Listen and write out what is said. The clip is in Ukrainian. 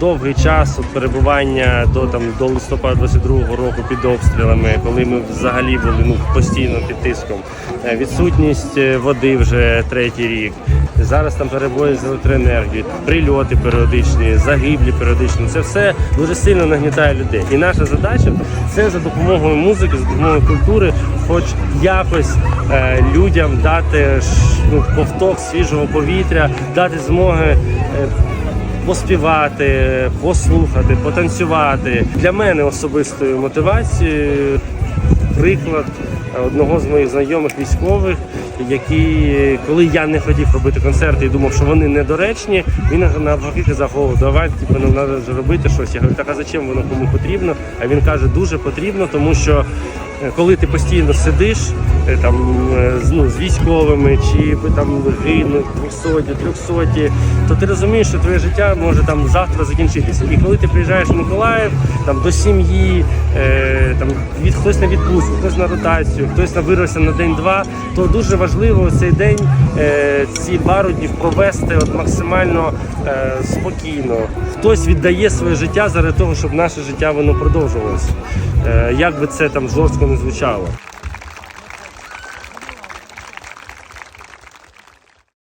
довгий час от перебування до там до листопада 22-го року під обстрілами, коли ми взагалі були ну постійно під тиском. Е, Відсутність е, води вже третій рік. Зараз там перебої з електроенергією, прильоти періодичні, загиблі періодичні. Це все дуже сильно нагнітає людей. І наша задача це за допомогою музики, за допомогою культури, хоч якось е, людям дати ну, ковток свіжого повітря, дати змоги. е, Поспівати, послухати, потанцювати для мене особистою мотивацією приклад одного з моїх знайомих військових, який, коли я не хотів робити концерти і думав, що вони недоречні, він навпаки казав, о, давай, типу, нам треба робити щось. Я говорю, так а зачем воно кому потрібно? А він каже, дуже потрібно, тому що коли ти постійно сидиш е, там е, ну, з військовими, чи там гинуть 200, 300, то ти розумієш, що твоє життя може там завтра закінчитися. І коли ти приїжджаєш в Миколаїв там до сім'ї, е, там від хтось на відпустку, хтось на ротацію, хтось на вирився на день-два, то дуже важливо цей день, е, ці пару днів провести от максимально е, спокійно. Хтось віддає своє життя заради того, щоб наше життя воно продовжувалося. Е, як би це там жорстко не звучало.